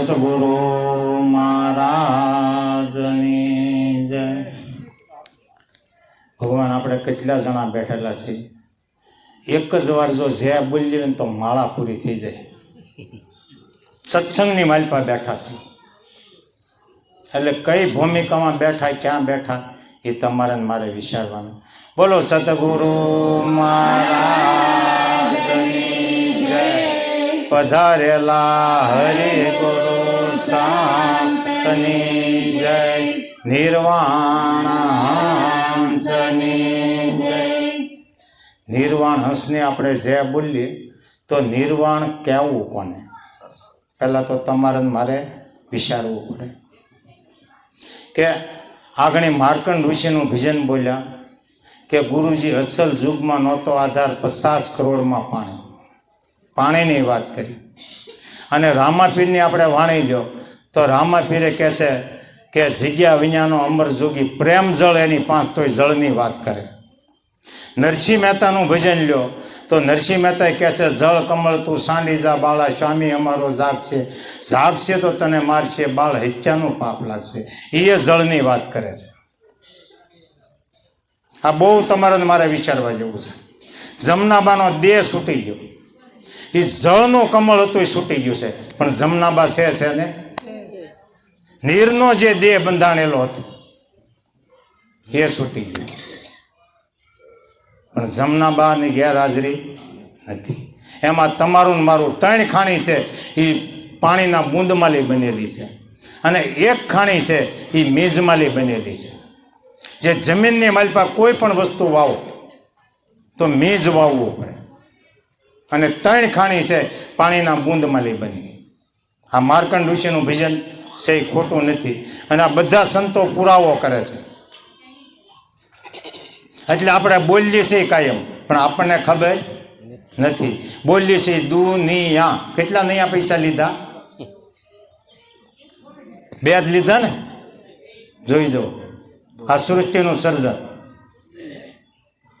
સદગુરુ મહારાજની જય ભગવાન આપણે કેટલા જણા બેઠેલા છીએ? એક જ વાર જો જે બોલીએ ને તો માળા પૂરી થઈ જાય. સત્સંગની માલપા બેઠા છે. એટલે કઈ ભૂમિકામાં બેઠા, ક્યાં બેઠા, એ તમારે મારે વિચારવાનું. બોલો સતગુરુ મહારાજની પધારેલા હરે ગુરુ સાંતની જય નિર્વાણ હંસની નિર્વાણ હંસને આપણે જે બોલીએ તો નિર્વાણ કહેવું કોને પહેલાં તો તમારે મારે વિચારવું પડે કે આગળ માર્કંડ ઋષિનું ભજન બોલ્યા કે ગુરુજી અસલ યુગમાં નહોતો આધાર પચાસ કરોડમાં પાણી પાણીની વાત કરી. અને રામાપીરની આપણે વાણી લ્યો તો રામાપીરે કહેશે કે જગ્યા વિનાનો અમર જોગી પ્રેમ જળ એની પાંચ તોય જળની વાત કરે. નરસિંહ મહેતાનું ભજન લ્યો. તો નરસિંહ મહેતા કહે છે, જળ કમળ તું સાંડી જા બાળા, સ્વામી અમારો જાગ છે. જાગ છે તો તને મારશે બાળ, હત્યાનું પાપ લાગશે. એ જળની વાત કરે છે. આ બહુ તમારે મારે વિચારવા જેવું છે. જમનાબાનો દેહ છૂટી ગયો. એ જળનું કમળ હતું એ છૂટી ગયું છે. પણ જમનાબા છે ને? નીરનો જે દેહ બંધાણેલો હતો, એ છૂટી ગયો. પણ જમનાબાની ગેરહાજરી નથી. એમાં તમારું મારું ત્રણ ખાણી છે એ પાણીના બૂંદમાલી બનેલી છે. અને એક ખાણી છે એ મેજમાલી બનેલી છે. જે જમીનની માલપા કોઈ પણ વસ્તુ વાવો, તો મેજ વાવવું પડે. અને ત્રણ ખાણી છે, પાણીના બૂંદમાલી બની. આ માર્કંડ ઋષિનું ભજન છે એ ખોટું નથી. અને આ બધા સંતો પુરાવો કરે છે. એટલે આપણે બોલીએ છીએ કાયમ પણ આપણને ખબર નથી. બોલીએ છીએ દુનિયા. કેટલા નયા પૈસા લીધા? બે જ લીધા ને? જોઈ જાઓ. આ સૃષ્ટિનું સર્જન.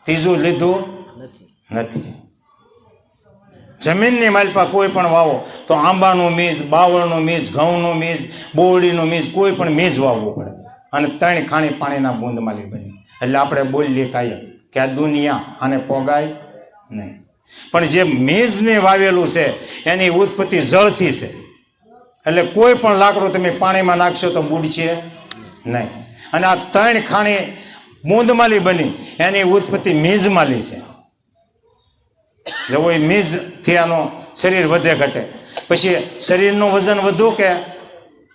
ત્રીજું લીધું નથી. જમીનની માલપા કોઈ પણ વાવો, તો આંબાનું મીજ, બાવળનું મીજ, ઘઉંનું મીજ, બોરડીનું મીજ, કોઈ પણ મીજ વાવવું પડે. અને ત્રણ ખાણી પાણીના બૂંદમાલી બની એટલે આપણે બોલીએ કાયમ કે આ દુનિયા આને પોગાય નહીં. પણ જે મીજને વાવેલું છે, એની ઉત્પત્તિ જળથી છે. એટલે કોઈ પણ લાકડું તમે પાણીમાં નાખશો તો બુડશે નહીં. અને આ ત્રણ ખાણી બૂંદમાલી બની, એની ઉત્પત્તિ મીજમાલી છે. જેવો એ મીજથી થયાનું શરીર વધે ઘટે. પછી શરીરનું વજન વધુ કે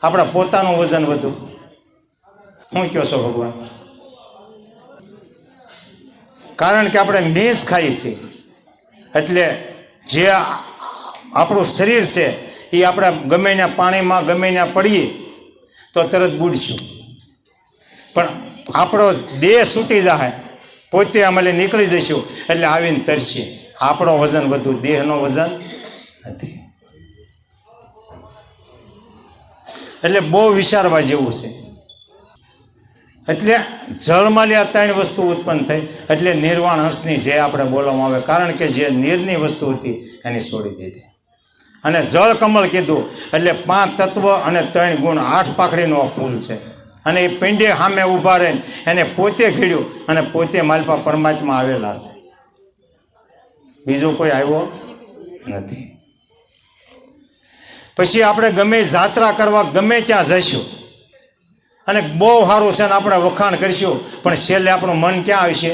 આપણા પોતાનું વજન વધુ? હું કહો છો ભગવાન? કારણ કે આપણે મીઝ ખાઈએ છીએ. એટલે જે આપણું શરીર છે, એ આપણે ગમે ત્યાં પાણીમાં, ગમે ત્યાં પડીએ, તો તરત બુડશું. પણ આપણો દેહ છૂટી જાય પોતે અમે નીકળી જઈશું, એટલે આવીને તરશે. આપણો વજન વધુ દેહનો વજન નથી. એટલે બહુ વિચારવા જેવું છે. એટલે જળમાંથી આ ત્રણ વસ્તુ ઉત્પન્ન થઈ, એટલે નિર્વાણ હંસની જે આપણે બોલવામાં આવે, કારણ કે જે નીરની વસ્તુ હતી એની છોડી દીધી. અને જળ કમળ કીધું, એટલે પાંચ તત્વ અને ત્રણ ગુણ, આઠ પાખડીનો ફૂલ છે. અને એ પિંડે સામે ઊભા રહીને એને પોતે ઘડ્યું અને પોતે માલપા પરમાત્મા આવેલા છે. બીજો કોઈ આવ્યો નથી. પછી આપણે ગમે જાત્રા કરવા ગમે ત્યાં જઈશું. અને બહુ સારું છે ને આપણે વખાણ કરીશું, પણ છેલ્લે આપણું મન ક્યાં આવશે?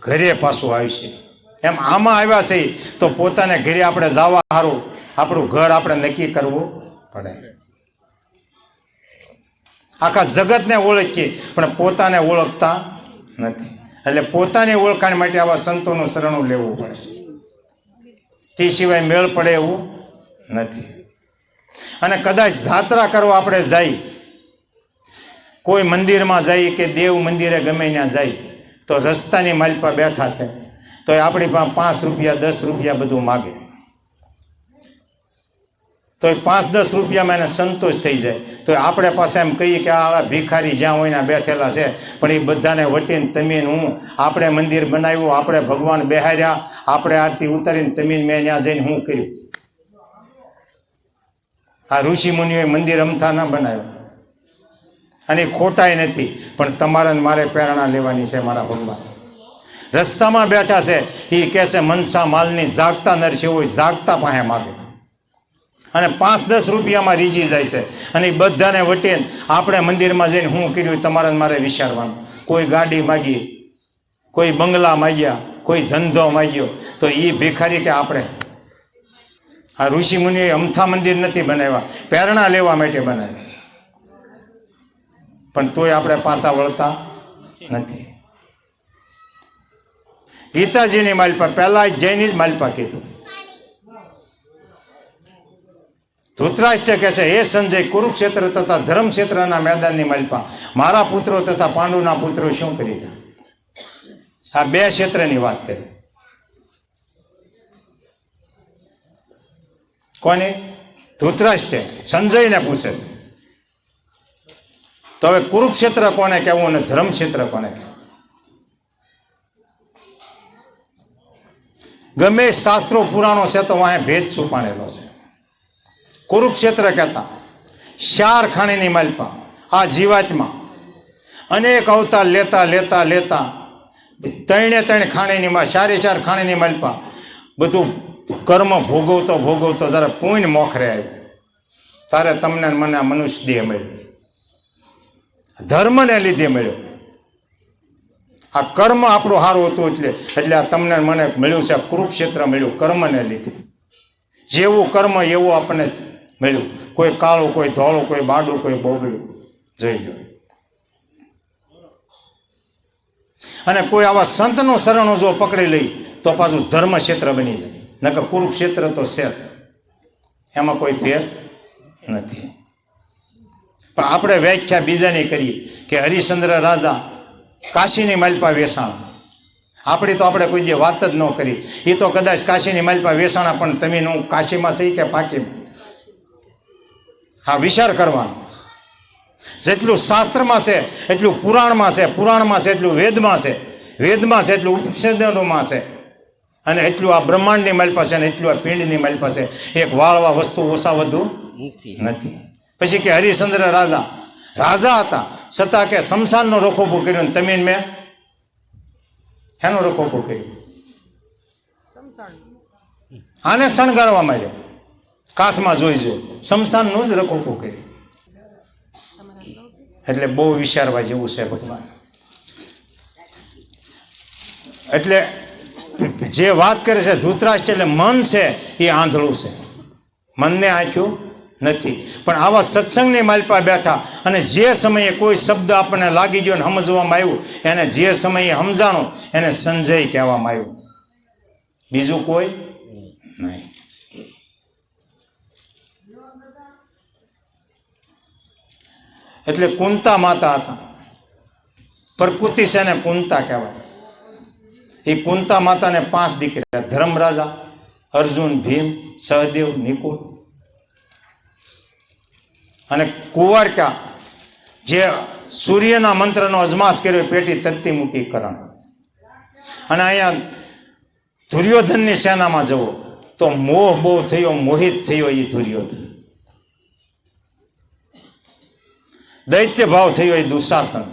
ઘરે પાછું આવશે. એમ આમાં આવ્યા છે, તો પોતાને ઘરે આપણે જવા સારું આપણું ઘર આપણે નક્કી કરવું પડે. આખા જગતને ઓળખીએ, પણ પોતાને ઓળખતા નથી. એટલે પોતાની ઓળખાણ માટે આવા સંતોનું શરણું લેવું પડે. તે સિવાય મેળ પડે એવું નથી. અને કદાચ જાત્રા કરવા આપણે જઈ કોઈ મંદિરમાં જઈએ કે દેવ મંદિરે ગમે ત્યાં જાય, તો રસ્તાની માલપા બેઠા છે, તો એ આપણી પાસે પાંચ રૂપિયા, દસ રૂપિયા બધું માગે. તો એ પાંચ દસ રૂપિયામાં એને સંતોષ થઈ જાય. તો આપણે પાસે એમ કહીએ કે આ ભિખારી જ્યાં હોય ત્યાં બેઠેલા છે, પણ એ બધાને વટીને તમીન હું, આપણે મંદિર બનાવ્યું, આપણે ભગવાન બેહાર્યા, આપણે આરતી ઉતારીને તમીન મેં ત્યાં જઈને હું કર્યું. આ ઋષિ મુનિઓએ મંદિર અમથા ના બનાવ્યું. અને ખોટાય નથી, પણ તમારે મારે પ્રેરણા લેવાની છે મારા ભગવાન. રસ્તામાં બેઠા છે એ કહે છે, મનસા માલની જાગતા નરશે હોય જાગતા પાસે માગે. અને પાંચ દસ રૂપિયામાં રીઝી જાય છે. અને એ બધાને વટીને આપણે મંદિરમાં જઈને હું કર્યું તમારે મારે વિચારવાનું. કોઈ ગાડી માગી, કોઈ બંગલા માગ્યા, કોઈ ધંધો માગ્યો, તો એ ભિખારી કે આપણે? આ ઋષિ મુનિએ અમથા મંદિર નથી બનાવ્યા. પ્રેરણા લેવા માટે બનાવ્યા. પણ તોય આપણે પાછા વળતા નથી. ગીતાજીની માલપા, પહેલાં જૈની જ માલપા કીધું. ધૃતરાષ્ટ્ર કહે છે, હે સંજય, કુરુક્ષેત્ર તથા ધર્મક્ષેત્રના મેદાનની માલપા. મારા પુત્રો તથા પાંડુના પુત્રો શું કરી ગયા આ બે ક્ષેત્રની વાત કરી. કોને? ધૃતરાષ્ટ્ર સંજયને પૂછે છે. તો હવે કુરુક્ષેત્ર કોને કહેવું અને ધર્મક્ષેત્ર કોને કહેવું? ગમે શાસ્ત્રો પુરાણો છે તો વાંહે ભેદ છુપાણેલો છે. કુરુક્ષેત્ર કહેતા. શાર ખાણીની માલપા. આ જીવાતમાં અનેક અવતાર લેતા લેતા લેતા ત્રણે ત્રણ ખાણીની માં, ચારે ચાર ખાણીની માલપા. બધું કર્મ ભોગવતો ભોગવતો જ્યારે પૂન મોખરે આવ્યું. તારે તમને મને મનુષ્ય દેહ મળ્યો. ધર્મને લીધે મળ્યો. આ કર્મ આપણું સારું હતું એટલે એટલે આ તમને મને મળ્યું છે કુરુક્ષેત્ર મળ્યું કર્મને લીધે. જેવું કર્મ, એવું આપણને મળ્યું. કોઈ કાળું, કોઈ ધોળું, કોઈ બાડું કોઈ બોબડું જોઈ લો અને કોઈ આવા સંતનું શરણો જો પકડી લઈ, તો પાછું ધર્મ ક્ષેત્ર બની જાય. નકર કુરુક્ષેત્ર તો છે એમાં કોઈ ફેર નથી. પણ આપણે વ્યાખ્યા બીજાની કરીએ કે હરિશ્ચંદ્ર રાજા કાશીની માલપા વેસાણ. આપણી તો આપણે કોઈ જે વાત જ ન કરી. એ તો કદાચ કાશીની માલપા વેસાણા પણ તમે હું કાશીમાં છે કે પાકીમાં? હા વિચાર કરવાનો. જેટલું શાસ્ત્રમાં છે એટલું પુરાણમાં છે પુરાણમાં છે એટલું વેદમાં છે. વેદમાં છે એટલું ઉપનિષદોમાં છે. અને એટલું આ બ્રહ્માંડની માલપા છે અને એટલું આ પિંડની માલપા છે એક વાળવા વસ્તુ ઓછા વધુ નથી. પછી કે હરિશ્ચંદ્ર રાજા. રાજા હતા. છતાં કે શમશાનનો રખોપો કર્યો ને તમે મેં હેનો રખોપો કર્યો? આને શણગારવા માંડ્યો. કાશમાં જોઈ જો. શમશાનનું જ રકોટું કર્યો. એટલે બહુ વિચારવા જેવું છે ભગવાન. એટલે જે વાત કરે છે ધૂતરાષ્ટ્ર, એટલે મન છે એ આંધળું છે. મનને આંખ્યું નથી. પણ આવા સત્સંગની માલપા બેઠા અને જે સમયે કોઈ શબ્દ આપણને લાગી ગયો ને સમજવામાં આવ્યું, એને જે સમયે સમજાણું, એને સંજય કહેવામાં આવ્યું. બીજું કોઈ નહીં. એટલે કુંતા માતા હતા. પ્રકૃતિ છે ને કુંતા કહેવાય? એ કુંતા માતાને પાંચ દીકરા, ધર્મરાજા, અર્જુન, ભીમ, સહદેવ, નિકુળ. અને કુંવારકા જે સૂર્યના મંત્રનો અજમાસ કર્યો, પેટી તરતી મૂકી કરણ. અને અહીંયા દુર્યોધનની સેનામાં જવો તો મોહ બહુ થયો, મોહિત થયો એ દુર્યોધન. દૈત્ય ભાવ થયો એ દુશાસન.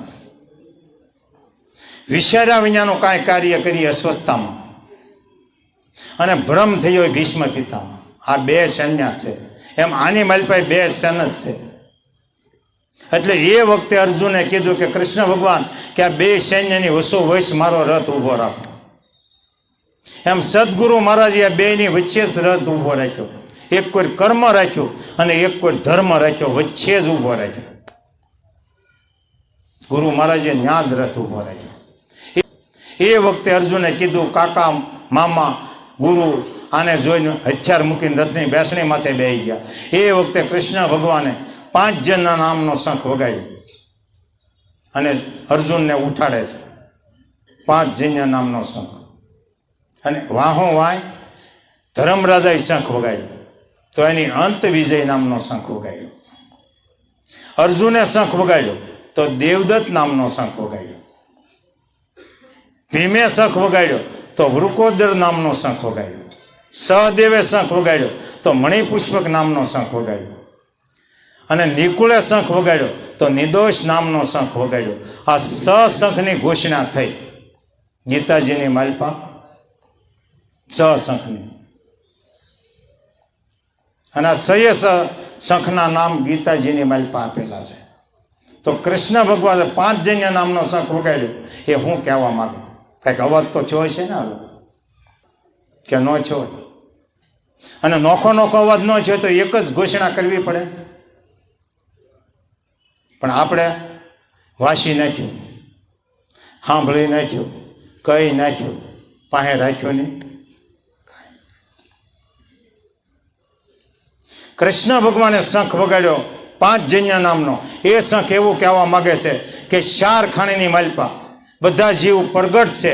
વિચાર્યા વિનાનું કાંઈ કાર્ય કરી અસ્વસ્થતામાં. અને ભ્રમ થયો એ ભીષ્મ પિતામાં. આ બે સૈન્ય છે. એમ આની માલપાઈ બે સેન જ છે. એટલે એ વખતે અર્જુને કીધું કે કૃષ્ણ ભગવાન, કે આ બે સૈન્યની વસો વૈશ મારો રથ ઊભો રાખો. એમ સદગુરુ મહારાજે આ બેની વચ્ચે જ રથ ઊભો રાખ્યો. એક કોઈ કર્મ રાખ્યું અને એક કોઈ ધર્મ રાખ્યો, વચ્ચે જ ઊભો રાખ્યો. ગુરુ મહારાજે જ રથ ઊભો એ વખતે અર્જુને કીધું, કાકા, મામા, ગુરુ, આને જોઈને હથિયાર મૂકીને રથની બેસણી માથે બેસી ગયા. એ વખતે કૃષ્ણ ભગવાને પાંચ જણના નામનો શંખ વગાડ્યો. અને અર્જુનને ઉઠાડે છે. પાંચ જન્ય નામનો શંખ. અને વાહો વાય ધર્મરાજાએ શંખ વગાડ્યો. તો એની અંત વિજય નામનો શંખ વગાડ્યો. અર્જુને શંખ વગાડ્યો. તો દેવદત્ત નામનો શંખ વગાડ્યો. ભીમે શંખ વગાડ્યો, તો વૃકોદર નામનો શંખ વગાડ્યો. સહદેવે શંખ વગાડ્યો, તો મણિપુષ્પક નામનો શંખ વગાડ્યો. અને નિકુળે શંખ વગાડ્યો, તો નિર્દોષ નામનો શંખ વગાડ્યો. આ સશંખની ઘોષણા થઈ. ગીતાજીની માલપા સશંખની અને આ છયે સ શંખના નામ ગીતાજીની માલપા આપેલા છે. તો કૃષ્ણ ભગવાને પાંચ જન્ય નામનો શંખ વગાડ્યો. એ હું કહેવા માગું. કંઈક અવાજ તો થયો છે ને હવે? કે ન થયો? અને નોખો નોખો અવાજ ન થયો તો એક જ ઘોષણા કરવી પડે. પણ આપણે વાસી નાખ્યું. સાંભળી નાખ્યું. કહી નાખ્યું? પાસે રાખ્યું નહીં. કૃષ્ણ ભગવાને શંખ વગાડ્યો. પાંચ જન્ય નામનો. એ શંખ એવું કહેવા માગે છે કે ચાર ખાણીની માલપા. બધા જીવ પ્રગટ છે,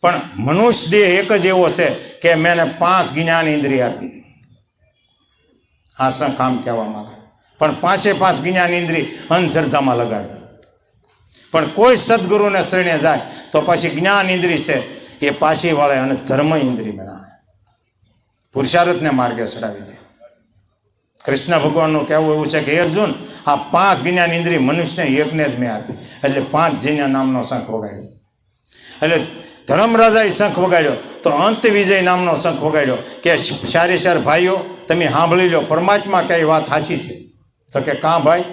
પણ મનુષ્ય દેહ એક જ એવો છે કે મેં પાંચ જ્ઞાન ઇન્દ્રિય આપી. આ શંખ આમ કહેવા માંગે. પણ પાંચે પાંચ જ્ઞાન ઇન્દ્રિય અંધશ્રદ્ધામાં લગાડે. પણ કોઈ સદગુરુને શરણે જાય, તો પછી જ્ઞાન ઇન્દ્રિય છે, એ પાછી વાળે અને ધર્મ ઇન્દ્રિય બનાવે. પુરુષાર્થને માર્ગે ચડાવી દે. કૃષ્ણ ભગવાનનું કહેવું એવું છે કે અર્જુન, આ પાંચ જ્ઞાન ઇન્દ્રિય મનુષ્યને એકને જ મેં આપી. એટલે પાંચ જીન્ય નામનો શંખ વગાડ્યો. એટલે ધર્મરાજાએ શંખ વગાડ્યો. તો અંત વિજય નામનો શંખ વગાડ્યો કે, સારી સાર ભાઈઓ, તમે સાંભળી લો, પરમાત્મા કઈ વાત સાચી છે? તો કે, કાં ભાઈ?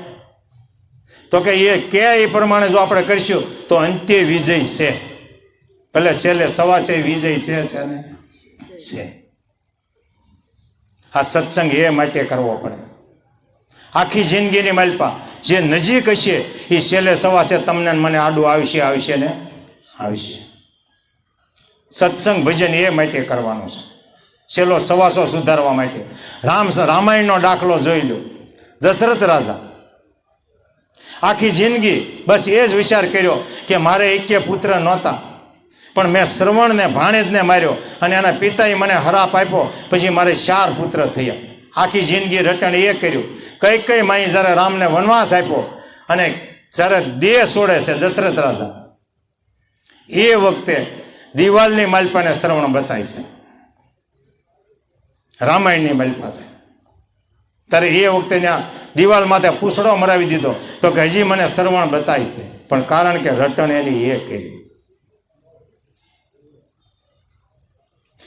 તો કે, એ કે એ પ્રમાણે જો આપણે કરીશું, તો અંત્ય વિજય છે. ભલે છેલ્લે સવાસે વિજય છે ને? છે. આ સત્સંગ એ માટે કરવો પડે. આખી જિંદગીની માલપા. જે નજીક હશે એ છેલ્લે સવાસે તમને મને આડું આવશે આવશે ને આવશે. સત્સંગ ભજન એ માટે કરવાનું છે. છેલ્લો સવાસો સુધારવા માટે. રામ રામાયણનો દાખલો જોઈ લો. દશરથ રાજા. આખી જિંદગી બસ એ જ વિચાર કર્યો કે મારે એકે પુત્ર નહોતા. પણ મેં શ્રવણને, ભાણેજને માર્યો અને એના પિતાએ મને હરાપ આપ્યો. પછી મારે ચાર પુત્ર થયા. આખી જિંદગી રટણ એ કર્યું. કઈ કઈ માઈ જ્યારે રામને વનવાસ આપ્યો અને જ્યારે દેહ છોડે છે દશરથ રાજા. એ વખતે દિવાલની માલપાને શ્રવણ બતાય છે. રામાયણની માલપા છે. ત્યારે એ વખતે ત્યાં દિવાલ માથે પૂછડો મરાવી દીધો. તો કે હજી મને શ્રવણ બતાય છે. પણ કારણ કે રટણ એની એ કર્યું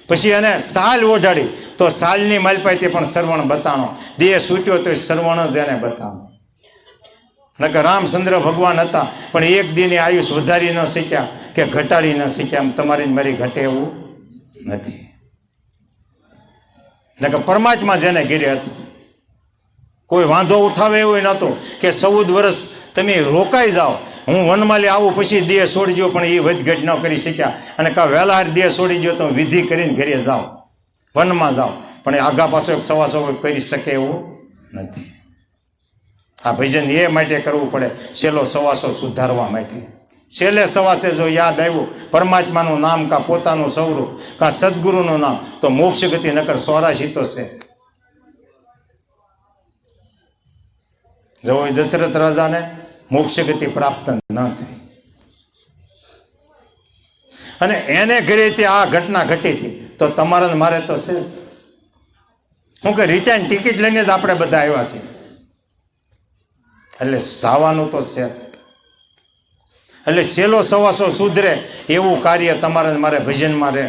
પછી એને સાલ ઓઢાડી. તો સાલની માલપાઈથી પણ શ્રવણ બતાણો. દેહ સૂટ્યો તો શ્રવણ જ એને બતાવો નકર રામચંદ્ર ભગવાન હતા, પણ એક દિને આયુષ વધારી ન શીખ્યા કે ઘટાડી ન શીખ્યા એમ તમારી મારી ઘટે એવું નથી. નકર પરમાત્મા જેને ઘેરે હતું. કોઈ વાંધો ઉઠાવે એવું નહોતું કે ચૌદ વર્ષ તમે રોકાઈ જાઓ. હું વનમાલી આવું પછી દેહ છોડી પણ એ વધઘટ ન કરી શક્યા. અને કા વહેલા દેહ છોડી ગયો તો વિધિ કરીને ઘરે જાઓ વનમાં જાઓ પણ એ આગા પાછો એક સવાસો કરી શકે એવું નથી. આ ભજન એ માટે કરવું પડે, છેલ્લો સવાસો સુધારવા માટે. છેલ્લે સવાસે જો યાદ આવ્યું, પરમાત્માનું નામ કાં પોતાનું સ્વરૂપ કાં સદગુરુનું નામ, તો મોક્ષ ગતિ નકર સોરાશી તો છે. જવો દશરથ રાજાને મોક્ષ ગતિ પ્રાપ્ત ન થઈ. અને એને ઘરે તે આ ઘટના ઘટી હતી, તો તમારે મારે તો છે હું કે રિટર્ન ટિકિટ લઈને જ આપણે બધા આવ્યા છીએ. એટલે જવાનું તો છે એટલે છેલ્લો સવાસો સુધરે એવું કાર્ય તમારે મારે ભજનમાં રહે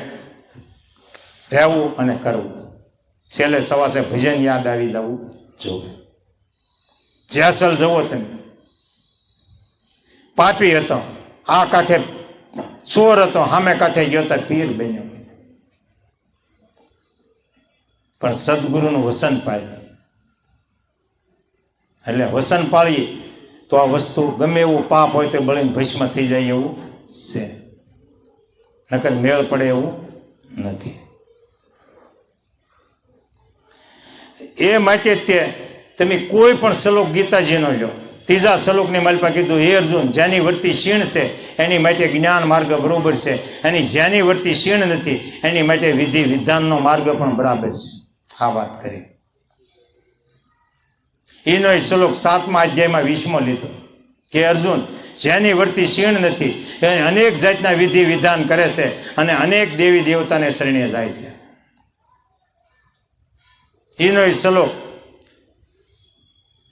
રહેવું અને કરવું. છેલ્લે સવાસે ભજન યાદ આવી જવું જોવું. જેસલ જવો તમે. પાપી હતો. આ કાંઠે ચોર હતો. સામે કાંઠે ગયો તો પીર બન્યો. પણ સદગુરુનું વસન પાડ્યું. એટલે વસન પાળીએ તો આ વસ્તુ ગમે એવું પાપ હોય તો બળીને ભસ્મ થઈ જાય એવું છે. નકર મેળ પડે એવું નથી. એ માટે તે તમે કોઈ પણ શ્લોક ગીતાજીનો લો ત્રીજા શ્લોકની માલપા કીધું, હે અર્જુન, જેની વર્તી ક્ષીણ છે, એની માટે જ્ઞાન માર્ગ બરાબર છે. એની જેની વર્તી ક્ષીણ નથી, એની માટે વિધિ વિધાનનો માર્ગ પણ બરાબર છે. આ વાત કરી. એનો એ શ્લોક સાતમા અધ્યાયમાં વીસમો લીધો. કે અર્જુન, જેની વર્તી ક્ષીણ નથી, એ અનેક જાતના વિધિ વિધાન કરે છે અને અનેક દેવી દેવતાને શરણે જાય છે. એનો એ શ્લોક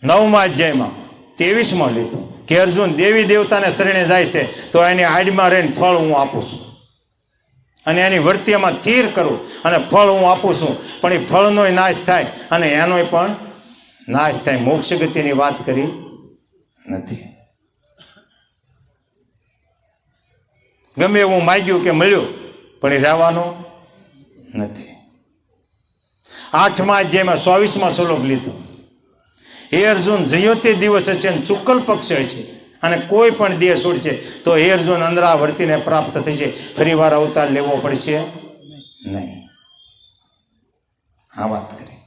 નવમા અધ્યાયમાં ત્રેવીસમાં લીધું. કે અર્જુન દેવી દેવતાને શરણે જાય છે, તો એની હાડમાં રહીને ફળ હું આપું છું. અને એની વર્તીમાં સ્થિર કરું અને ફળ હું આપું છું. પણ એ ફળનોય નાશ થાય અને એનોય પણ નાશ થાય. મોક્ષ ગતિની વાત કરી નથી. ગમે એવું માગ્યું કે મળ્યું, પણ એ રહેવાનું નથી. આઠમા અધ્યાયમાં ચોવીસમાં શ્લોક લીધો. હે અર્જુન જયોતે દિવસ છે અને શુક્લ પક્ષ હશે અને કોઈ પણ દેહ છોડશે તો હે અર્જુન અંદરાવર્તીને પ્રાપ્ત થશે ફરીવાર અવતાર લેવો પડશે? નહીં. આ વાત કરી.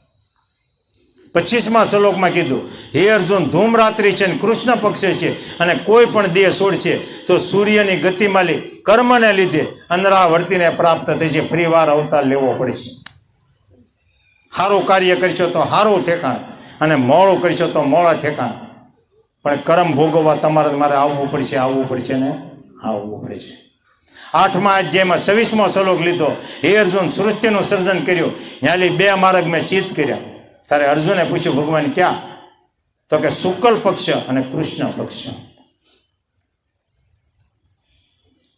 પચીસમાં શ્લોકમાં કીધું, હે અર્જુન, ધૂમરાત્રિ છે ને કૃષ્ણ પક્ષે છે અને કોઈ પણ દેહ છોડશે તો સૂર્યની ગતિમાલી કર્મને લીધે અંદરાવર્તીને પ્રાપ્ત થશે ફરીવાર અવતાર લેવો પડશે. સારું કાર્ય કરશો તો સારું ઠેકાણ. અને મોડું કરશો તો મોડા ઠેકાણ. પણ કરમ ભોગવવા તમારે મારે આવવું પડશે આવવું પડશે ને આવવું પડશે. આઠમા અધ્યાયમાં છવ્વીસમો શ્લોક લીધો. હે અર્જુન, સૃષ્ટિનું સર્જન કર્યું. ન્યાલી બે માર્ગ મેં સિદ્ધ કર્યા. ત્યારે અર્જુને પૂછ્યું, ભગવાન, ક્યાં? તો કે શુકલ પક્ષ અને કૃષ્ણ પક્ષ.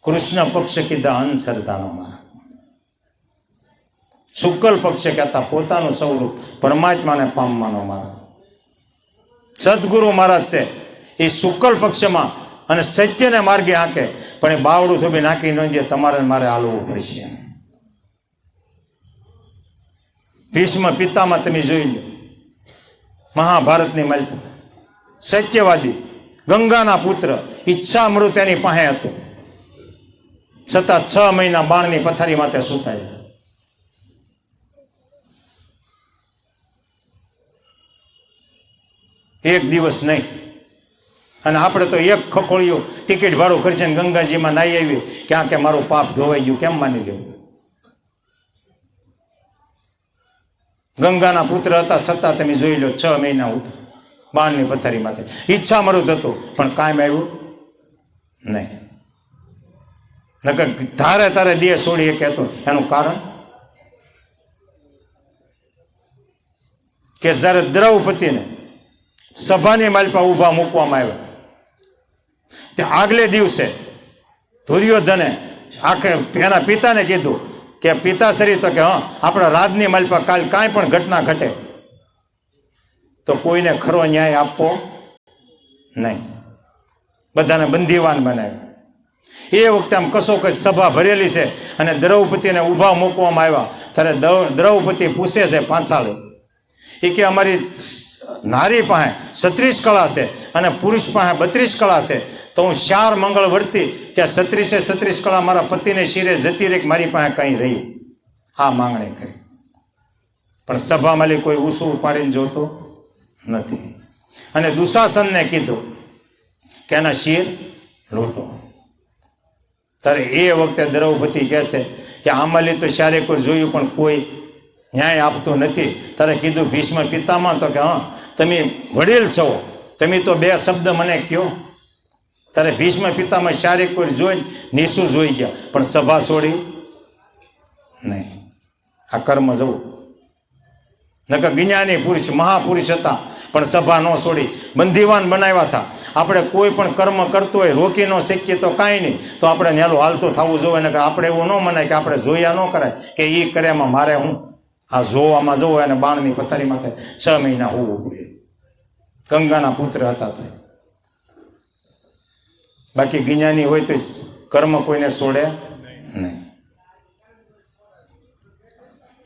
કૃષ્ણ પક્ષ કીધા અંધશ્રદ્ધાનો માર્ગ. શુક્લ પક્ષ કહેતા પોતાનું સ્વરૂપ પરમાત્માને પામવાનો મારા. સદગુરુ મહારાજ છે, એ શુક્લ પક્ષમાં અને સત્યને માર્ગે હાંકે, પણ એ બાવડું થોભી નાખી ન જે તમારે મારે હાલવું પડશે. ભીષ્મ પિતામાં તમે જોઈ લો, મહાભારતની માલિક સત્યવાદી, ગંગાના પુત્ર ઈચ્છા મૃત એની પાસે હતું. છતાં છ મહિના બાણની પથારી માથે સુતાય એક દિવસ નહીં. અને આપણે તો એક ખકોળીઓ ટિકિટ ભાડું ખર્ચીને ગંગાજીમાં નાહી આવી ક્યાં કે મારું પાપ ધોવાઈ ગયું, કેમ માની લેવું ગંગાના પુત્ર હતા, સત્તા તમે જોઈ લો, છ મહિના ઉઠ, બાણની પથારી માથે ઈચ્છા મરું હતું પણ કાયમ આવ્યું નહીં. નકર ધારે તારે દેહ છોડીએ શકે હતું એનું કારણ? કે જ્યારે દ્રૌપદીને સભાની માલપા ઊભા મૂકવામાં આવ્યા. તે આગલે દિવસે દુર્યોધને આખે એના પિતાને કીધું કે પિતાશ્રી તો કે, હા, આપણા રાજની માલપા કાલ કાંઈ પણ ઘટના ઘટે. તો કોઈને ખરો ન્યાય આપવો નહીં. બધાને બંદીવાન બનાવ્યા. એ વખતે આમ કશો કઈ સભા ભરેલી છે અને દ્રૌપદીને ઊભા મૂકવામાં આવ્યા. ત્યારે દ્રૌ- દ્રૌપદી પૂછે છે પાસાળે એ કે અમારી નારી પાસે છત્રીસ કળા છે અને પુરુષ પાસે બત્રીસ કળા છે, તો હું ચાર મંગળ વર્તી, ત્યાં છત્રીસે છત્રીસ કળા મારા પતિને શિરે જતી રહી મારી પાસે કંઈ રહ્યું? આ માંગણી કરી. પણ સભામાં કોઈ ઊંસું ઉપાડીને જોતો નથી. અને દુશાસનને કીધું કે એના શિર લૂંટો. ત્યારે એ વખતે દ્રૌપદી કહે છે કે આમલી તો શારે કોઈ જોયું પણ કોઈ ન્યાય આપતું નથી. તારે કીધું ભીષ્મ પિતામાં તો કે, હા, તમે વડીલ છો. તમે તો બે શબ્દ મને કહો તારે ભીષ્મ પિતામાં શારીરિક કોઈ જોઈ નિશું જોઈ ગયા. પણ સભા છોડી? નહીં. આ કર્મ જવું. નકર જ્ઞાની પુરુષ, મહાપુરુષ હતા, પણ સભા ન છોડી બંધીવાન બનાવ્યા હતા. આપણે કોઈ પણ કર્મ કરતું હોય, રોકી ન શીખીએ તો કાંઈ નહીં. તો આપણે નેલું હાલતું થવું જોઈએ. નકર આપણે એવું ન મનાય કે આપણે જોયા ન કરાય કે એ કર્યામાં મારે હું આ જોવામાં જવું અને બાણની પથારી માથે છ મહિના હોવું પડે ગંગાના પુત્ર હતા તે. બાકી જ્ઞાની હોય તો કર્મ કોઈને છોડે નહીં.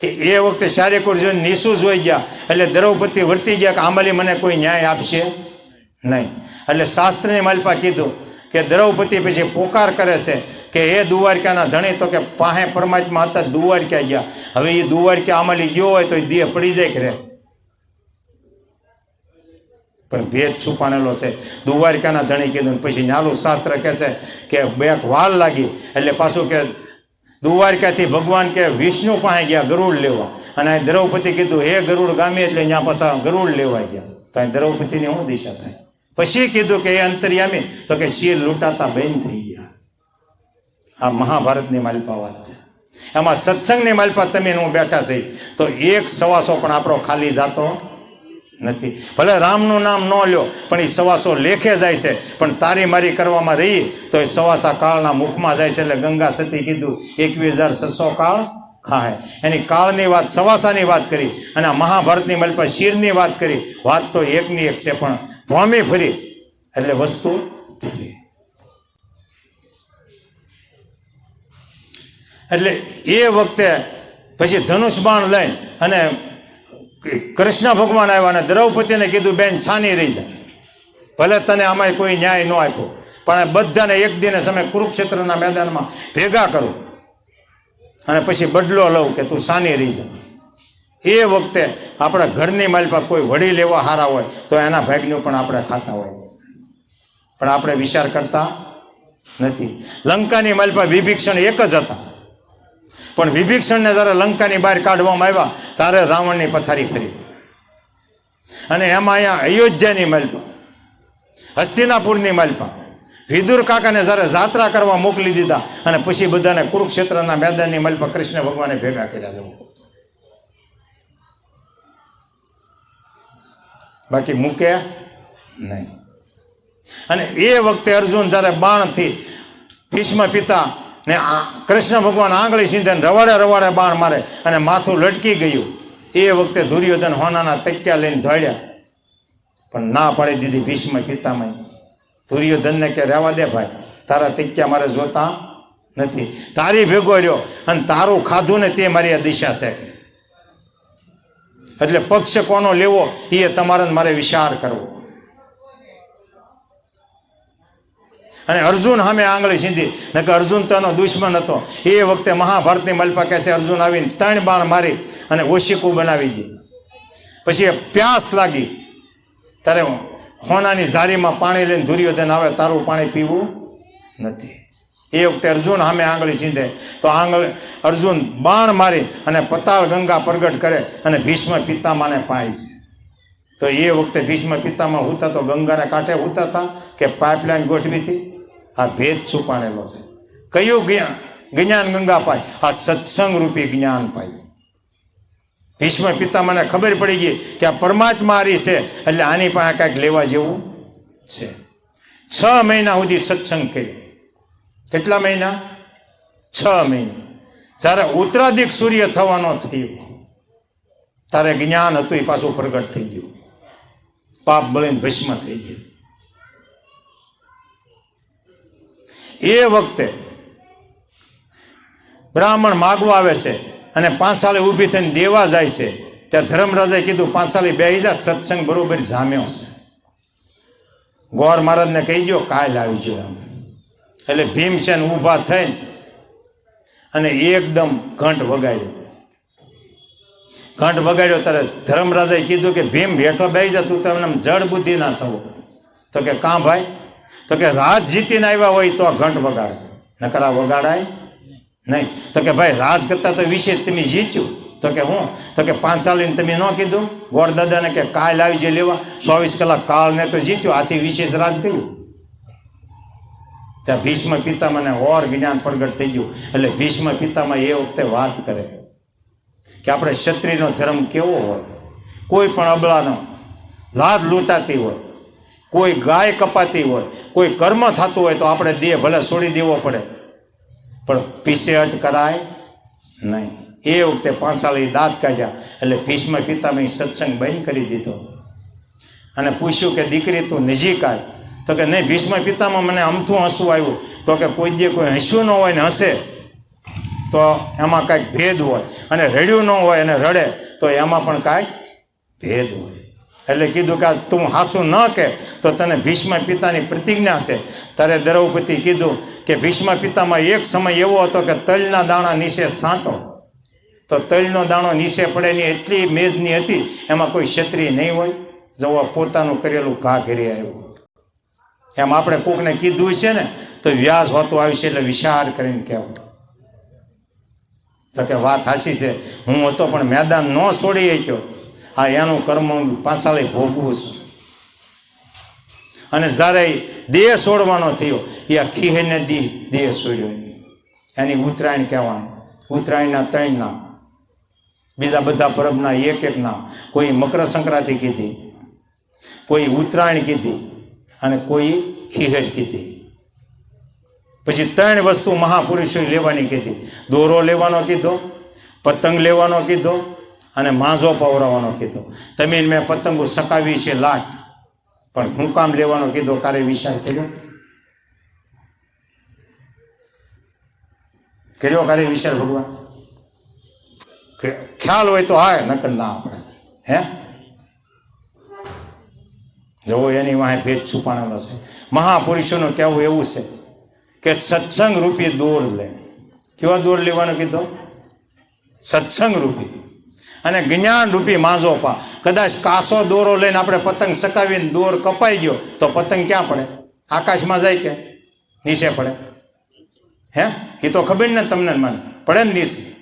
તે એ વખતે શારેકોર જોઈને નિસુ જોઈ ગયા, એટલે દ્રૌપદી વર્તી ગયા કે આંબલી મને કોઈ ન્યાય આપશે નહીં. એટલે શાસ્ત્રને માલપા કીધું કે દ્રૌપદી પછી પોકાર કરે છે કે હે દુવારકાના ધણી, તો કે પાહે પરમાત્મા હતા, દુવારકા ગયા. હવે એ દુવારકા આંબલી ગયો હોય તો એ દેહ પડી જાય કે રે? પણ ભેદ છુપાણેલો છે. દુવારકાના ધણી કીધું પછી નાલું શાસ્ત્ર કહે છે કે બેક વાલ લાગી, એટલે પાછું કે દુવારકાથી ભગવાન કે વિષ્ણુ પાસે ગયા, ગરુડ લેવા. અને દ્રૌપદી કીધું, હે ગરુડ ગામે, એટલે ત્યાં પાછા ગરુડ લેવા ગયા. તો દ્રૌપદીની શું દિશા થાય? પછી કીધું કે એ અંતર્યામી. તો કે શિર લૂંટાતા બંધ થઈ ગયા. આ મહાભારતની માલિપા વાત છે. એમાં સત્સંગની માલિપા તમે હું બેઠા છે. તો એક સવાસો પણ આપણો ખાલી જાતો નથી. ભલે રામનું નામ ન લ્યો, પણ એ સવાસો લેખે જાય છે. પણ તારી મારી કરવામાં રહી, તો એ સવાસા કાળના મુખમાં જાય છે. એટલે ગંગા સતી કીધું, એકવીસ હજાર છસો કાળ ખાય એની કાળની વાત, સવાસાની વાત કરી અને મહાભારતની પર શીરની વાત કરી. વાત તો એકની એક છે, પણ ભોમી ફરી. એટલે વસ્તુ એટલે એ વખતે પછી ધનુષ બાણ લઈને અને કૃષ્ણ ભગવાન આવ્યા અને દ્રૌપદીને કીધું, બેન, છાની રહી જા. ભલે તને આમાં કોઈ ન્યાય ન આપ્યો, પણ બધાને એક દિને સમય કુરુક્ષેત્રના મેદાનમાં ભેગા કરું. અને પછી બદલો લઉં કે તું સાની જા. એ વખતે આપણા ઘરની માલપા કોઈ વડી લેવા હારા હોય તો એના ભાગનું પણ આપણે ખાતા હોય પણ આપણે વિચાર કરતા નથી. લંકાની માલપા વિભીક્ષણ એક જ હતા. પણ વિભીક્ષણને જ્યારે લંકાની બહાર કાઢવામાં આવ્યા, ત્યારે રાવણની પથારી ફરી. અને એમાં અહીંયા અયોધ્યાની માલપા હસ્તિનાપુરની માલપા વિદુર કાકાને જ્યારે જાત્રા કરવા મોકલી દીધા અને પછી બધાને કુરુક્ષેત્રના મેદાનની માલપા કૃષ્ણ ભગવાને ભેગા કર્યા જવું બાકી મૂકે નહીં. અને એ વખતે અર્જુન જ્યારે બાણથી ભીષ્મ પિતા ને આ કૃષ્ણ ભગવાન આંગળી સીધે રવાડે રવાડે બાણ મારે અને માથું લટકી ગયું, એ વખતે દુર્યોધન હોનાના તક્યા લઈને દોડ્યા. પણ ના પાડી દીધી ભીષ્મ પિતામાં દુર્યોધનને કે, રહેવા દે ભાઈ, તારા તિક્યા મારે જોતા નથી. તારી ભેગો રહ્યો અને તારું ખાધું ને તે મારી આ દિશા છે એટલે પક્ષ કોનો લેવો એ તમારે મારે વિચાર કરવો. અને અર્જુન સામે આંગળી સીધી. નકર અર્જુન તો એનો દુશ્મન હતો. એ વખતે મહાભારતની મલપા કહેશે, અર્જુન આવીને ત્રણ બાણ મારી અને ઓશિકું બનાવી દી. પછી પ્યાસ લાગી. ત્યારે હોનાની ઝારીમાં પાણી લઈને દુર્યોધન આવે, તારું પાણી પીવું નથી. એ વખતે અર્જુન સામે આંગળી સીધે. તો આંગળ અર્જુન બાણ મારી અને પતાળ ગંગા પ્રગટ કરે અને ભીષ્મ પિતામાને પાય છે. તો એ વખતે ભીષ્મ પિતામાં હુતા તો ગંગાને કાંઠે હુતા હતા કે પાઇપલાઇન ગોઠવી હતી? આ ભેદ છુપાણેલો છે. કયું જ્ઞાન ગંગા પાય? આ સત્સંગ રૂપી જ્ઞાન પાય. ભીષ્મ પિતામાને ખબર પડી ગઈ કે આ પરમાત્મા હારી છે, એટલે આની પાસે કાંઈક લેવા જેવું છે. છ મહિના સુધી સત્સંગ કર્યો. કેટલા મહિના? છ મહિના. જ્યારે ઉત્તરાધિક સૂર્ય થવાનો થયો તારે જ્ઞાન હતું એ પાછું પ્રગટ થઈ ગયું. પાપ બળીને ભસ્મ થઈ ગયું. એ વખતે બ્રાહ્મણ માગવા આવે છે અને પાંચાળી ઊભી થઈને દેવા જાય છે. ત્યાં ધર્મરાજાએ કીધું પાંચાળી બે જા સત્સંગ બરોબર જામ્યો છે. ગોર મહારાજને કહી દો કાલ આવી એમ એટલે ભીમસેન ઊભા થઈને અને એકદમ ઘંટ વગાડ્યો. ઘંટ વગાડ્યો ત્યારે ધર્મરાજાએ કીધું કે, ભીમ બેઠો બે જા તું તમને જડ બુદ્ધિ ના સવો તો કે, કાં ભાઈ? તો કે રાત જીતીને આવ્યા હોય તો આ ઘંટ વગાડે. નકરા વગાડાય નહીં. તો કે ભાઈ, રાજ કરતા તો વિશે તમે જીત્યું. તો કે હું? તો કે પાંચ સાલીને તમે ન કીધું? ગોળ દાદાને કે કાલ આવી જે લેવા. ચોવીસ કલાક કાળને તો જીત્યો. આથી વિશેષ રાજ કર્યું. ત્યાં ભીષ્મ પિતામાં ઓર જ્ઞાન પ્રગટ થઈ ગયું. એટલે ભીષ્મ પિતામાં એ વખતે વાત કરે કે આપણે ક્ષત્રિયનો ધર્મ કેવો હોય? કોઈ પણ અબળાનો લાદ લૂંટાતી હોય, કોઈ ગાય કપાતી હોય, કોઈ કર્મ થતું હોય તો આપણે દેહ ભલે છોડી દેવો પડે. પણ પીસેહટ કરાય નહીં. એ વખતે પાંસાળી દાંત કાઢ્યા. એટલે ભીષ્મ પિતામાં સત્સંગ બંધ કરી દીધો. અને પૂછ્યું કે, દીકરી, તું નજીક આવ તો કે, નહીં, ભીષ્મ પિતામાં મને અમથું હસવું આવ્યું. તો કે, કોઈ જે કોઈ હસ્યું ન હોય ને હસે. તો એમાં કાંઈક ભેદ હોય. અને રડ્યું ન હોય અને રડે, તો એમાં પણ કાંઈક ભેદ હોય. એટલે કીધું કે તું હાસું ન કે, તો તને ભીષ્મ પિતાની પ્રતિજ્ઞા છે. ત્યારે દ્રૌપદી કીધું કે ભીષ્મ પિતામાં એક સમય એવો હતો કે તલના દાણા નીચે સાંટો તો તલનો દાણો નીચે પડે ની એટલી મેદની હતી, એમાં કોઈ ક્ષત્રિય નહીં હોય. જોવા પોતાનું કરેલું ઘા ઘેરી આવ્યું. એમ આપણે કોકને કીધું છે ને, તો વ્યાસ હોતું આવશે એટલે વિચાર કરીને કહેવું. તો કે વાત સાચી છે. હું હતો પણ મેદાન ન છોડી શક્યો. આ એનું કર્મ હું ભોગવું છું. અને જ્યારે દેહ છોડવાનો થયો, એ આ ખીહેને દી દેહ છોડ્યો એની. ઉત્તરાયણ કહેવાની ઉત્તરાયણના ત્રણ નામ. બીજા બધા પરબના એક એક નામ. કોઈ મકર સંક્રાંતિ કીધી, કોઈ ઉત્તરાયણ કીધી, અને કોઈ ખીહર કીધી. પછી ત્રણ વસ્તુ મહાપુરુષોએ લેવાની કીધી. દોરો લેવાનો કીધો, પતંગ લેવાનો કીધો અને માંઝો પવરાવવાનો કીધો. તમે મેં પતંગો સકાવી છે લાટ. પણ હું કામ લેવાનો કીધો કારે વિચાર કર્યો? કર્યો કારે વિચાર ભગવાન? ખ્યાલ હોય તો હાય, નકર ના આપણે હે? જવો એની વાંહે ભેદ છુપાણેલો છે. મહાપુરુષોનું કહેવું એવું છે કે સત્સંગ રૂપી દોર લે. કેવા દોર લેવાનો કીધો? સત્સંગ રૂપી અને જ્ઞાન રૂપી માંઝો પા. કદાચ કાસો દોરો લઈને આપણે પતંગ સકાવીને દોર કપાઈ ગયો, તો પતંગ ક્યાં પડે? આકાશમાં જાય કે? નીચે પડે. હે? એ તો ખબર ને તમને મને. પડે ને નીચે.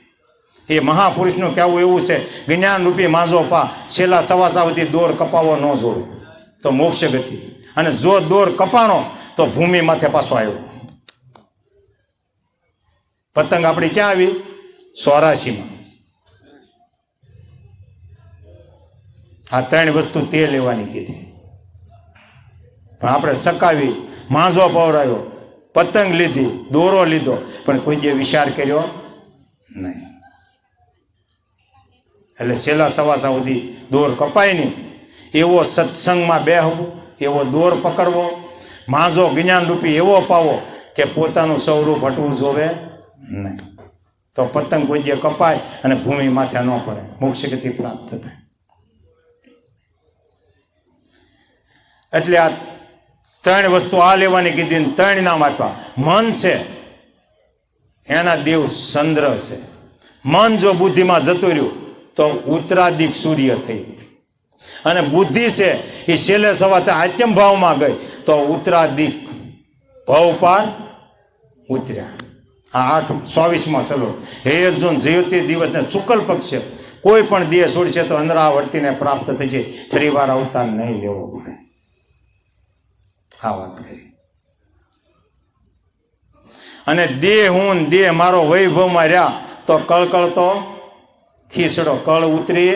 એ મહાપુરુષનું કહેવું એવું છે, જ્ઞાન રૂપી માંઝો પા, છેલ્લા સવા સાવથી દોર કપાવો ન જોડો તો મોક્ષ ગતિ. અને જો દોર કપાણો, તો ભૂમિ માથે પાછો આવ્યો. પતંગ આપણી ક્યાં આવી? સોરાશીમાં આ ત્રણ વસ્તુ તે લેવાની કીધી. પણ આપણે સકાવી, માંઝો પવરાયો પતંગ લીધી, દોરો લીધો, પણ કોઈ જે વિચાર કર્યો નહીં. એટલે છેલ્લા સવાસા સુધી દોર કપાય નહીં. એવો સત્સંગમાં બેહવું, એવો દોર પકડવો, માંઝો જ્ઞાનરૂપી એવો પાવો કે પોતાનું સ્વરૂપ હટવું જોવે નહીં. તો પતંગ કોઈ જે કપાય અને ભૂમિ માથે ન પડે, મોક્ષ ગતિ પ્રાપ્ત થાય. એટલે આ ત્રણ વસ્તુ આ લેવાની કીધી ને ત્રણ નામ આપ્યા. મન છે, એના દેવ ચંદ્ર છે. મન જો બુદ્ધિમાં જતું રહ્યું, તો ઉત્તરાધિક સૂર્ય થઈ. અને બુદ્ધિ છે, એ છેલ્લે સવાતે આત્યમ ભાવમાં ગઈ, તો ઉત્તરાધિક ભાવ પાર ઉતર્યા. આ આઠ ચોવીસમાં ચલો. હે અર્જુન જયોતિ દિવસને શુકલ પક્ષ છે, કોઈ પણ દેહ છોડશે તો અંદરાવર્તીને પ્રાપ્ત થશે, ફરી વાર અવતાર નહીં લેવો પડે. આ વાત કરી. અને દેહ હું દેહ મારો વૈભવમાં રહ્યા તો કળકળતો ખીસડો, કળ ઉતરી.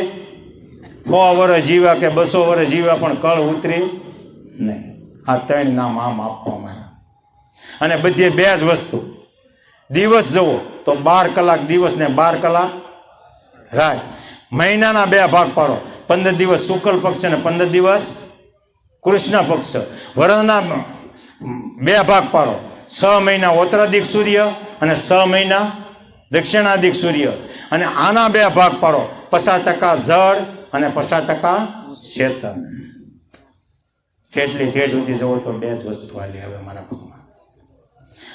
સો વર્ષ જીવ્યા કે બસો વર્ષ જીવ્યા પણ કળ ઉતરી નહીં. આ ત્રણ નામ આમ આપવામાં આવ્યા. અને બધી બે જ વસ્તુ. દિવસ જવો તો બાર કલાક દિવસ ને બાર કલાક રાત. મહિનાના બે ભાગ પાડો. પંદર દિવસ શુક્લ પક્ષ અને પંદર દિવસ કૃષ્ણ પક્ષ. વરહના બે ભાગ પાડો. છ મહિના ઉત્તરાધિક સૂર્ય અને છ મહિના દક્ષિણાધિક સૂર્ય. અને આના બે ભાગ પાડો. પચાસ ટકા જળ અને પચાસ ટકા ચેતન જેટલી જેટ સુધી જવો તો બે જ વસ્તુ હાલી આવે મારા પગમાં.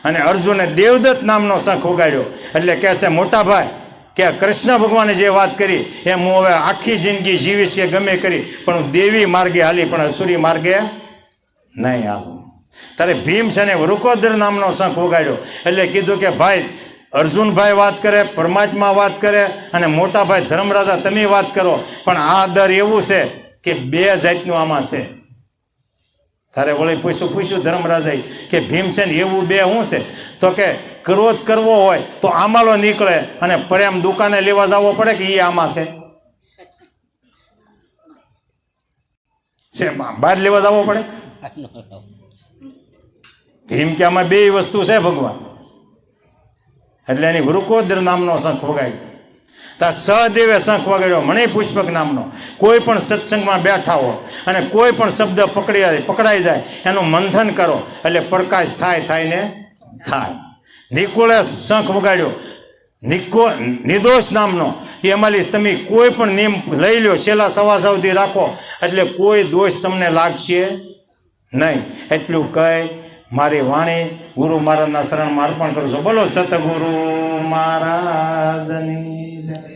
અને અર્જુને દેવદત્ત નામનો શંખ ઉગાડ્યો. એટલે કહે છે, મોટા ભાઈ કે કૃષ્ણ ભગવાને જે વાત કરી, એમ હું હવે આખી જિંદગી જીવીશ કે ગમે કરી, પણ હું દેવી માર્ગે હાલી, પણ અસુરી માર્ગે નહીં હાલું. તારે ભીમસેને વૃકોદર નામનો શંખ ઉગાડ્યો એટલે કીધું કે ભાઈ, અર્જુનભાઈ વાત કરે, પરમાત્મા વાત કરે, અને મોટા ભાઈ ધર્મરાજા તમે વાત કરો. પણ આ દર એવું છે કે બે જાતનું આમાં છે. તારે વળી પૂછ્યું પૂછ્યું ધર્મરાજાએ કે ભીમસેન એવું બે શું છે? તો કે ક્રોધ કરવો હોય તો આમાલો નીકળે અને પ્રેમ દુકાને લેવા જવો પડે કે એ આમાં છે? બહાર લેવા જવો પડે? ભીમ કે આમાં બે વસ્તુ છે ભગવાન. એટલે એની વૃકોદ્ર નામનો શંખ વગાડ્યો. તા સહદેવે શંખ વગાડ્યો, મણિ પુષ્પક નામનો. કોઈ પણ સત્સંગમાં બેઠા હો અને કોઈ પણ શબ્દ પકડી જાય પકડાઈ જાય, એનું મંથન કરો. એટલે પ્રકાશ થાય થાય ને થાય. નિકોળે શંખ વગાડ્યો. નિકો નિર્દોષ નામનો. એ અમારી તમે કોઈ પણ નિયમ લઈ લો છેલ્લા સવા સુધી રાખો. એટલે કોઈ દોષ તમને લાગશે નહીં. એટલું કહી મારી વાણી ગુરુ મહારાજના શરણમાં અર્પણ કરું છું. બોલો સતગુરુ મહારાજની જય.